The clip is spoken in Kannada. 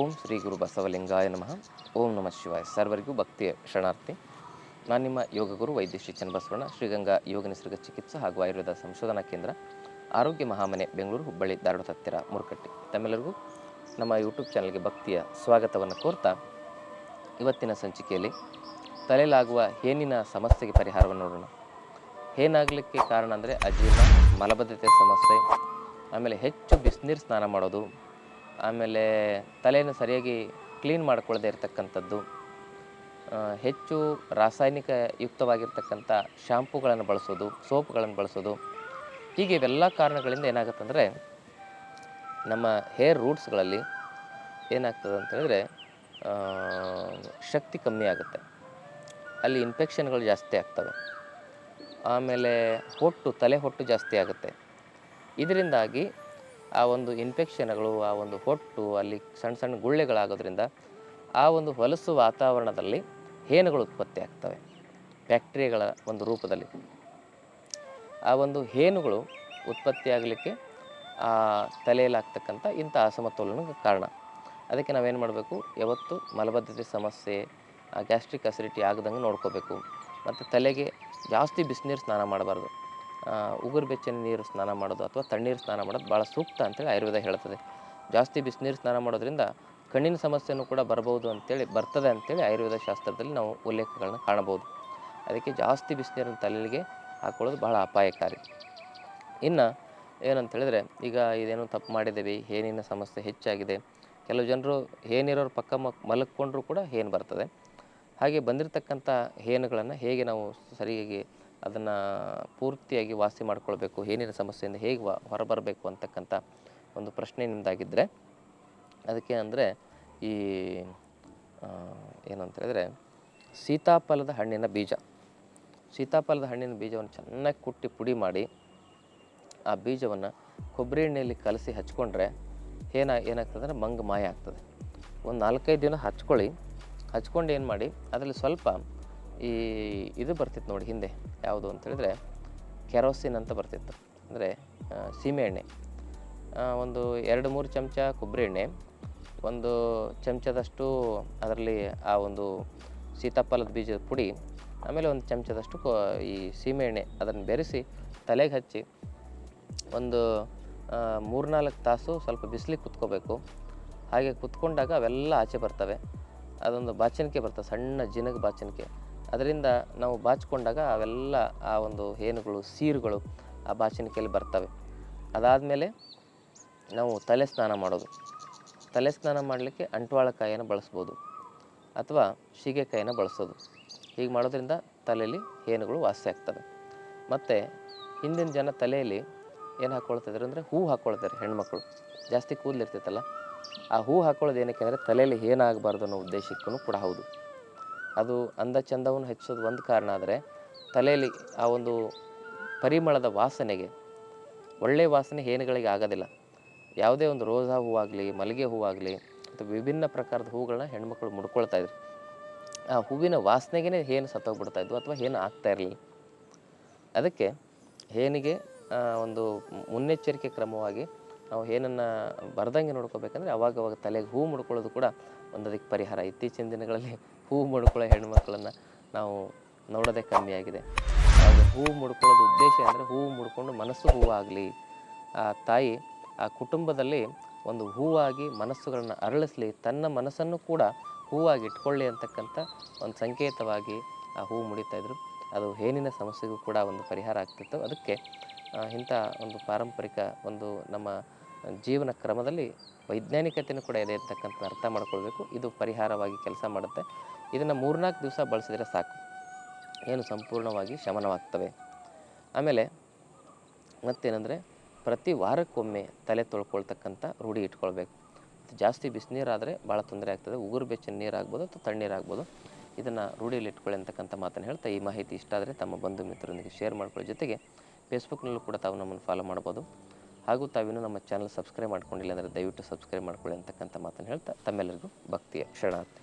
ಓಂ ಶ್ರೀ ಗುರು ಬಸವಲಿಂಗಾಯ ನಮಃ. ಓಂ ನಮಃ ಶಿವಾಯ. ಸರ್ವರಿಗೂ ಭಕ್ತಿಯ ಶರಣಾರ್ಥಿ ನಾನು ನಿಮ್ಮ ಯೋಗ ಗುರು ವೈದ್ಯ ಶ್ರೀ ಚನ್ನಬಸವಣ್ಣ, ಶ್ರೀಗಂಗಾ ಯೋಗ ನಿಸರ್ಗ ಚಿಕಿತ್ಸಾ ಹಾಗೂ ಆಯುರ್ವೇದ ಸಂಶೋಧನಾ ಕೇಂದ್ರ, ಆರೋಗ್ಯ ಮಹಾಮನೆ, ಬೆಂಗಳೂರು, ಹುಬ್ಬಳ್ಳಿ, ಧಾರವಾಡ, ಹತ್ತಿರ, ಮುರುಕಟ್ಟಿ. ತಮ್ಮೆಲ್ಲರಿಗೂ ನಮ್ಮ ಯೂಟ್ಯೂಬ್ ಚಾನಲ್ಗೆ ಭಕ್ತಿಯ ಸ್ವಾಗತವನ್ನು ಕೋರ್ತಾ, ಇವತ್ತಿನ ಸಂಚಿಕೆಯಲ್ಲಿ ತಲೆಯಲಾಗುವ ಹೇನಿನ ಸಮಸ್ಯೆಗೆ ಪರಿಹಾರವನ್ನು ನೋಡೋಣ. ಏನಾಗಲಿಕ್ಕೆ ಕಾರಣ ಅಂದರೆ ಅಜೀರ್ಣ, ಮಲಬದ್ಧತೆ ಸಮಸ್ಯೆ, ಆಮೇಲೆ ಹೆಚ್ಚು ಬಿಸಿನೀರು ಸ್ನಾನ ಮಾಡೋದು ಆಮೇಲೆ ತಲೆಯನ್ನು ಸರಿಯಾಗಿ ಕ್ಲೀನ್ ಮಾಡಿಕೊಳ್ಳದೆ ಇರತಕ್ಕಂಥದ್ದು ಹೆಚ್ಚು ರಾಸಾಯನಿಕ ಯುಕ್ತವಾಗಿರ್ತಕ್ಕಂಥ ಶಾಂಪುಗಳನ್ನು ಬಳಸೋದು, ಸೋಪ್ಗಳನ್ನು ಬಳಸೋದು, ಹೀಗೆ ಇವೆಲ್ಲ ಕಾರಣಗಳಿಂದ ಏನಾಗುತ್ತೆ ಅಂದರೆ ನಮ್ಮ ಹೇರ್ ರೂಟ್ಸ್ಗಳಲ್ಲಿ ಏನಾಗ್ತದೆ ಅಂತ ಹೇಳಿದ್ರೆ ಶಕ್ತಿ ಕಮ್ಮಿ ಆಗುತ್ತೆ. ಅಲ್ಲಿ ಇನ್ಫೆಕ್ಷನ್ಗಳು ಜಾಸ್ತಿ ಆಗ್ತವೆ. ಆಮೇಲೆ ಹೊಟ್ಟು, ತಲೆ ಹೊಟ್ಟು ಜಾಸ್ತಿ ಆಗುತ್ತೆ. ಇದರಿಂದಾಗಿ ಆ ಒಂದು ಇನ್ಫೆಕ್ಷನ್ಗಳು ಆ ಒಂದು ಹೊಟ್ಟು, ಅಲ್ಲಿ ಸಣ್ಣ ಸಣ್ಣ ಗುಳ್ಳೆಗಳಾಗೋದ್ರಿಂದ ಆ ಒಂದು ಹೊಲಸು ವಾತಾವರಣದಲ್ಲಿ ಹೇನುಗಳು ಉತ್ಪತ್ತಿ ಆಗ್ತವೆ. ಬ್ಯಾಕ್ಟೀರಿಯಾಗಳ ಒಂದು ರೂಪದಲ್ಲಿ. ಆ ಒಂದು ಹೇನುಗಳು ಉತ್ಪತ್ತಿ ಆಗಲಿಕ್ಕೆ, ಆ, ತಲೆಯಲ್ಲಿ ಆಗ್ತಕ್ಕಂಥ ಇಂಥ ಅಸಮತೋಲನಕ್ಕೆ ಕಾರಣ. ಅದಕ್ಕೆ ನಾವೇನು ಮಾಡಬೇಕು? ಯಾವತ್ತು ಮಲಬದ್ಧತೆ ಸಮಸ್ಯೆ ಗ್ಯಾಸ್ಟ್ರಿಕ್ ಅಸಿಡಿಟಿ ಆಗದಂಗೆ ನೋಡ್ಕೋಬೇಕು. ಮತ್ತು ತಲೆಗೆ ಜಾಸ್ತಿ ಬಿಸಿನೀರು ಸ್ನಾನ ಮಾಡಬಾರ್ದು. ಉಗುರು ಬೆಚ್ಚನೆ ನೀರು ಸ್ನಾನ ಮಾಡೋದು ಅಥವಾ ತಣ್ಣೀರು ಸ್ನಾನ ಮಾಡೋದು ಭಾಳ ಸೂಕ್ತ ಅಂತೇಳಿ ಆಯುರ್ವೇದ ಹೇಳ್ತದೆ. ಜಾಸ್ತಿ ಬಿಸಿನೀರು ಸ್ನಾನ ಮಾಡೋದ್ರಿಂದ ಕಣ್ಣಿನ ಸಮಸ್ಯೆನೂ ಕೂಡ ಬರ್ಬೋದು ಅಂತೇಳಿ, ಬರ್ತದೆ ಅಂತೇಳಿ ಆಯುರ್ವೇದ ಶಾಸ್ತ್ರದಲ್ಲಿ ನಾವು ಉಲ್ಲೇಖಗಳನ್ನ ಕಾಣಬಹುದು. ಅದಕ್ಕೆ ಜಾಸ್ತಿ ಬಿಸಿನೀರನ್ನು ತಲೆಗೆ ಹಾಕೊಳ್ಳೋದು ಬಹಳ ಅಪಾಯಕಾರಿ. ಇನ್ನು ಏನಂತ ಹೇಳಿದ್ರೆ ಈಗ ಇದೇನೋ ತಪ್ಪು ಮಾಡಿದ್ದೀವಿ ಹೇನಿನ ಸಮಸ್ಯೆ ಹೆಚ್ಚಾಗಿದೆ, ಕೆಲವು ಜನರು ಹೇನಿರೋರು ಪಕ್ಕ ಮ ಮಲಕ್ಕೊಂಡ್ರೂ ಕೂಡ ಹೇನು ಬರ್ತದೆ? ಹಾಗೆ ಬಂದಿರತಕ್ಕಂಥ ಹೇನುಗಳನ್ನು ಹೇಗೆ ನಾವು ಸರಿಯಾಗಿ ಅದನ್ನು ಪೂರ್ತಿಯಾಗಿ ವಾಸಿ ಮಾಡಿಕೊಳ್ಬೇಕು, ಏನಿನ ಸಮಸ್ಯೆಯಿಂದ ಹೇಗೆ ಹೊರಬರಬೇಕು ಅಂತಕ್ಕಂಥ ಒಂದು ಪ್ರಶ್ನೆ ನಿಮ್ಮದಾಗಿದ್ದರೆ ಅದಕ್ಕೆ ಅಂದರೆ ಈ ಏನಂತ ಹೇಳಿದ್ರೆ ಸೀತಾಫಲದ ಹಣ್ಣಿನ ಬೀಜ. ಸೀತಾಫಲದ ಹಣ್ಣಿನ ಬೀಜವನ್ನು ಚೆನ್ನಾಗಿ ಕುಟ್ಟಿ ಪುಡಿ ಮಾಡಿ ಆ ಬೀಜವನ್ನು ಕೊಬ್ಬರಿ ಎಣ್ಣೆಯಲ್ಲಿ ಕಲಸಿ ಹಚ್ಕೊಂಡ್ರೆ ಏನ, ಏನಾಗ್ತದೆ ಅಂದರೆ ಮಂಗ ಮಾಯ ಆಗ್ತದೆ. ಒಂದು ನಾಲ್ಕೈದು ದಿನ ಹಚ್ಕೊಳ್ಳಿ, ಹಚ್ಕೊಂಡು ಏನು ಮಾಡಿ, ಅದರಲ್ಲಿ ಸ್ವಲ್ಪ ಈ ಇದು ಬರ್ತಿತ್ತು ನೋಡಿ ಹಿಂದೆ ಯಾವುದು ಅಂತ ಹೇಳಿದ್ರೆ ಕೆರೋಸಿನ್ ಅಂತ ಬರ್ತಿತ್ತು. ಅಂದರೆ ಸೀಮೆ ಎಣ್ಣೆ. ಒಂದು ಎರಡು ಮೂರು ಚಮಚ ಕೊಬ್ಬರಿ ಎಣ್ಣೆ, ಒಂದು ಚಮಚದಷ್ಟು ಅದರಲ್ಲಿ ಆ ಒಂದು ಸೀತಾಫಲದ ಬೀಜದ ಪುಡಿ, ಆಮೇಲೆ ಒಂದು ಚಮಚದಷ್ಟು ಈ ಸೀಮೆ ಎಣ್ಣೆ ಅದನ್ನು ಬೆರೆಸಿ ತಲೆಗೆ ಹಚ್ಚಿ ಒಂದು ಮೂರ್ನಾಲ್ಕು ತಾಸು ಸ್ವಲ್ಪ ಬಿಸಿಲಿಗೆ ಕುತ್ಕೋಬೇಕು. ಹಾಗೆ ಕುತ್ಕೊಂಡಾಗ ಅವೆಲ್ಲ ಆಚೆ ಬರ್ತವೆ. ಅದೊಂದು ಬಾಚಣಿಕೆ ಬರ್ತವೆ ಸಣ್ಣ ಜಿನಗ ಬಾಚಣಿಕೆ. ಅದರಿಂದ ನಾವು ಬಾಚಿಕೊಂಡಾಗ ಅವೆಲ್ಲ ಆ ಒಂದು ಹೇನುಗಳು ಸೀರುಗಳು ಆ ಬಾಚಣಿಕೆಯಲ್ಲಿ ಬರ್ತವೆ. ಅದಾದಮೇಲೆ ನಾವು ತಲೆ ಸ್ನಾನ ಮಾಡೋದು. ತಲೆ ಸ್ನಾನ ಮಾಡಲಿಕ್ಕೆ ಅಂಟ್ವಾಳಕಾಯಿಯನ್ನು ಬಳಸ್ಬೋದು ಅಥವಾ ಸೀಗೆಕಾಯಿನ ಬಳಸೋದು. ಹೀಗೆ ಮಾಡೋದ್ರಿಂದ ತಲೆಯಲ್ಲಿ ಹೇನುಗಳು ವಾಸಿ ಆಗ್ತವೆ ಮತ್ತು ಹಿಂದಿನ ಜನ ತಲೆಯಲ್ಲಿ ಏನು ಹಾಕ್ಕೊಳ್ತಿದ್ರು ಅಂದರೆ ಹೂ ಹಾಕ್ಕೊಳ್ತಾರೆ ಹೆಣ್ಮಕ್ಳು. ಜಾಸ್ತಿ ಕೂದಲಿರ್ತೈತಲ್ಲ ಆ ಹೂ ಹಾಕ್ಕೊಳ್ಳೋದು ಏನಕ್ಕೆ ಅಂದರೆ ತಲೆಯಲ್ಲಿ ಏನಾಗಬಾರ್ದು ಅನ್ನೋ ಉದ್ದೇಶಕ್ಕೂ ಕೂಡ ಹೌದು. ಅದು ಅಂದ ಚಂದವನ್ನು ಹೆಚ್ಚಿಸೋದು ಒಂದು ಕಾರಣ ಆದರೆ ತಲೆಯಲ್ಲಿ ಆ ಒಂದು ಪರಿಮಳದ ವಾಸನೆಗೆ, ಒಳ್ಳೆಯ ವಾಸನೆ ಹೇನುಗಳಿಗೆ ಆಗೋದಿಲ್ಲ. ಯಾವುದೇ ಒಂದು ರೋಸಾ ಹೂವಾಗಲಿ, ಮಲ್ಲಿಗೆ ಹೂವಾಗಲಿ ಅಥವಾ ವಿಭಿನ್ನ ಪ್ರಕಾರದ ಹೂಗಳನ್ನ ಹೆಣ್ಮಕ್ಳು ಮುಡ್ಕೊಳ್ತಾ ಇದ್ರು. ಆ ಹೂವಿನ ವಾಸನೆಗೇ ಹೇನು ಸತ್ತೋಗ್ಬಿಡ್ತಾ ಇದ್ವು ಅಥವಾ ಹೇನು ಆಗ್ತಾ ಇರಲಿಲ್ಲ. ಅದಕ್ಕೆ ಹೇನಿಗೆ ಒಂದು ಮುನ್ನೆಚ್ಚರಿಕೆ ಕ್ರಮವಾಗಿ ನಾವು ಏನನ್ನು ಬರ್ದಂಗೆ ನೋಡ್ಕೋಬೇಕಂದ್ರೆ ಅವಾಗ ಅವಾಗ ತಲೆಗೆ ಹೂ ಮುಡ್ಕೊಳ್ಳೋದು ಕೂಡ ಒಂದು ಅದಕ್ಕೆ ಪರಿಹಾರ. ಇತ್ತೀಚಿನ ದಿನಗಳಲ್ಲಿ ಹೂ ಮುಡ್ಕೊಳ್ಳೋ ಹೆಣ್ಮಕ್ಳನ್ನು ನಾವು ನೋಡೋದೇ ಕಮ್ಮಿಯಾಗಿದೆ ಅದು ಹೂ ಮುಡ್ಕೊಳ್ಳೋದು ಉದ್ದೇಶ ಅಂದರೆ ಹೂ ಮುಡ್ಕೊಂಡು ಮನಸ್ಸು ಹೂವಾಗಲಿ ಆ ತಾಯಿ ಆ ಕುಟುಂಬದಲ್ಲಿ ಒಂದು ಹೂವಾಗಿ ಮನಸ್ಸುಗಳನ್ನು ಅರಳಿಸಲಿ, ತನ್ನ ಮನಸ್ಸನ್ನು ಕೂಡ ಹೂವಾಗಿ ಇಟ್ಕೊಳ್ಳಿ ಅಂತಕ್ಕಂಥ ಒಂದು ಸಂಕೇತವಾಗಿ ಆ ಹೂ ಮುಡಿತಾಯಿದ್ರು ಅದು ಹೇನಿನ ಸಮಸ್ಯೆಗೂ ಕೂಡ ಒಂದು ಪರಿಹಾರ ಆಗ್ತಿತ್ತು. ಅದಕ್ಕೆ ಇಂಥ ಒಂದು ಪಾರಂಪರಿಕ ಒಂದು ನಮ್ಮ ಜೀವನ ಕ್ರಮದಲ್ಲಿ ವೈಜ್ಞಾನಿಕತೆಯೂ ಕೂಡ ಇದೆ ಅಂತಕ್ಕಂಥ ಅರ್ಥ ಮಾಡ್ಕೊಳ್ಬೇಕು. ಇದು ಪರಿಹಾರವಾಗಿ ಕೆಲಸ ಮಾಡುತ್ತೆ. ಇದನ್ನು ಮೂರ್ನಾಲ್ಕು ದಿವಸ ಬಳಸಿದರೆ ಸಾಕು. ಏನು ಸಂಪೂರ್ಣವಾಗಿ ಶಮನವಾಗ್ತವೆ. ಆಮೇಲೆ ಮತ್ತೇನೆಂದರೆ ಪ್ರತಿ ವಾರಕ್ಕೊಮ್ಮೆ ತಲೆ ತೊಳ್ಕೊಳ್ತಕ್ಕಂಥ ರೂಢಿ ಇಟ್ಕೊಳ್ಬೇಕು. ಜಾಸ್ತಿ ಬಿಸಿನೀರಾದರೆ ಭಾಳ ತೊಂದರೆ ಆಗ್ತದೆ. ಉಗುರು ಬೆಚ್ಚಿನ ನೀರಾಗ್ಬೋದು ಅಥವಾ ತಣ್ಣೀರಾಗ್ಬೋದು. ಇದನ್ನು ರೂಢಿಯಲ್ಲಿ ಇಟ್ಕೊಳ್ಳಿ ಅಂತಕ್ಕಂಥ ಮಾತನ್ನು ಹೇಳ್ತಾ ಈ ಮಾಹಿತಿ ಇಷ್ಟ ಆದರೆ ತಮ್ಮ ಬಂಧು ಮಿತ್ರರೊಂದಿಗೆ ಶೇರ್ ಮಾಡ್ಕೊಳ್ಳೋ. ಜೊತೆಗೆ ಫೇಸ್ಬುಕ್ನಲ್ಲೂ ಕೂಡ ತಾವು ನಮ್ಮನ್ನು ಫಾಲೋ ಮಾಡ್ಬೋದು. ಹಾಗೂ ತಾವಿನ ನಮ್ಮ ಚಾನಲ್ ಸಬ್ಸ್ಕ್ರೈಬ್ ಮಾಡ್ಕೊಂಡಿಲ್ಲ ಅಂದರೆ ದಯವಿಟ್ಟು ಸಬ್ಸ್ಕ್ರೈಬ್ ಮಾಡ್ಕೊಳ್ಳಿ ಅಂತಕ್ಕಂಥ ಮಾತನ್ನು ಹೇಳ್ತಾ ತಮ್ಮೆಲ್ಲರಿಗೂ ಭಕ್ತಿಯ ಶರಣಾರ್ಥಿ